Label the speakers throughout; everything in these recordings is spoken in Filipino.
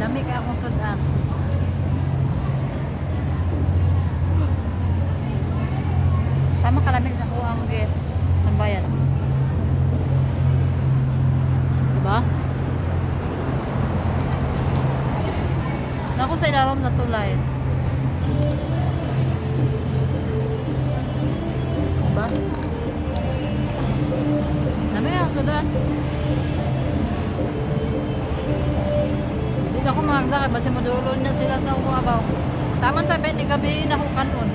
Speaker 1: Lami kaya akong sudan. Sama kalamig sa kuha ang gate. Ang bayan. Diba? Naku sa ilalim sa tulay. Diba? Dami ang sudan. Hindi ako magagda kasi madulo na sila sa umabaw. Taman pa, bet, gabi na ako kanon.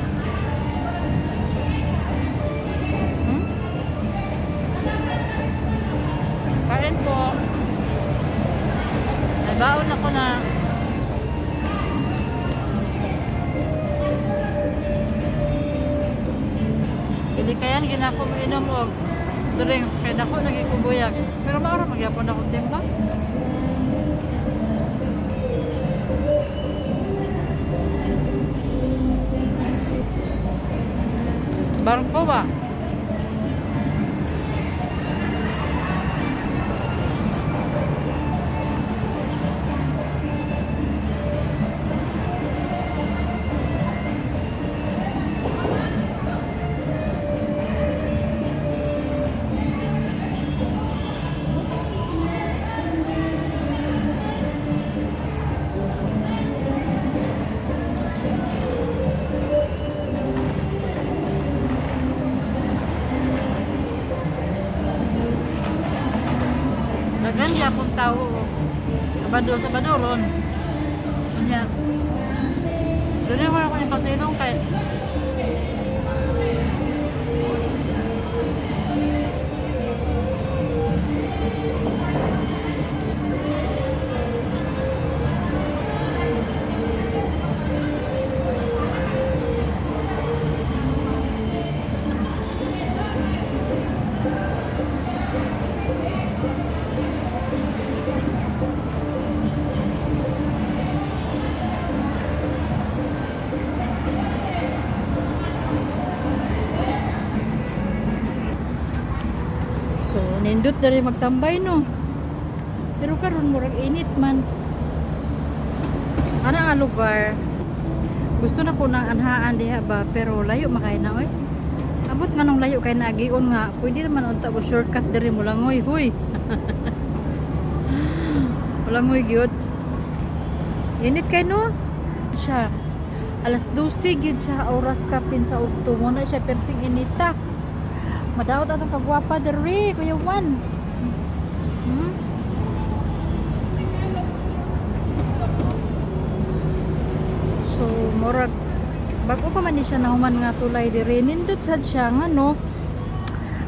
Speaker 1: Hmm? Po. May baon ako na. Ili kayan ginako inom og drink kay nako lagi ko buyag. Pero maara magyapon ako timba. Dagan siya kung tao. Sabado, sabado ron. Kanya. Doon yung wala ko ni pasilong kay nindot na rin magtambay, no? Pero karon murag init man. Sa kana nga lugar, gusto na ko nang anhaan diha ba, pero layo makay na, oy. Abot nga nung layo kay nagion nga, pwede naman unta mo shortcut diri mo langoy, huy. Walangoy gyud. Init kay no? Siya. Alas 12 gyud siya oras kapin sa ugto mo na siya perting inita. Madaot atong kagwapa diri, Kuya Juan. Hmm? So, murag bago pa man siya nahuman nga tulay diri. Nindot sad siya nga no.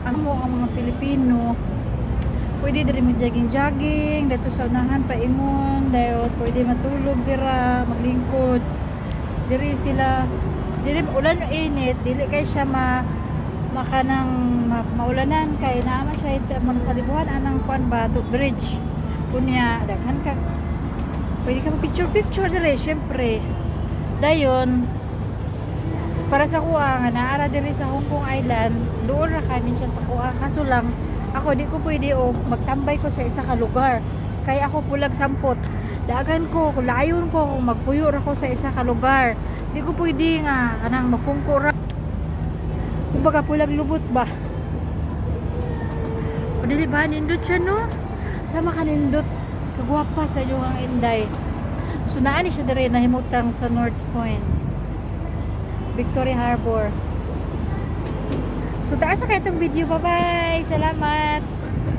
Speaker 1: Ang mo ang mga Pilipino. Pwede diri mo jogging-jogging, dito sa unahan pa ingon, dayo pwede matulog dira, maglingkod. Diri sila diri ulan init, dili kay siya ma makanang ma, maulanan kay naman siya mo sa libuhan anang kuan ba to bridge. Kunya daghan ka. Pwede ka picture picture dire syempre. Dayon para sa kuha nga naara diri sa Hong Kong Island doon ra kanin siya sa kuha. Kaso lang ako di ko pwede o magtambay ko sa isa ka lugar. Kay ako pulag sampot. Dagan ko layon ko magpuyo ra ko sa isa ka lugar. Di ko pwede nga kanang mapungko ra kumbaga pulag lubot ba? O dili ba? Nindot siya no? Sama ka nindot. Kagwapa sa inyo ang inday. So naa ni siya diri nahimutang sa North Point. Victoria Harbor. So taas sa kay itong video. Bye bye salamat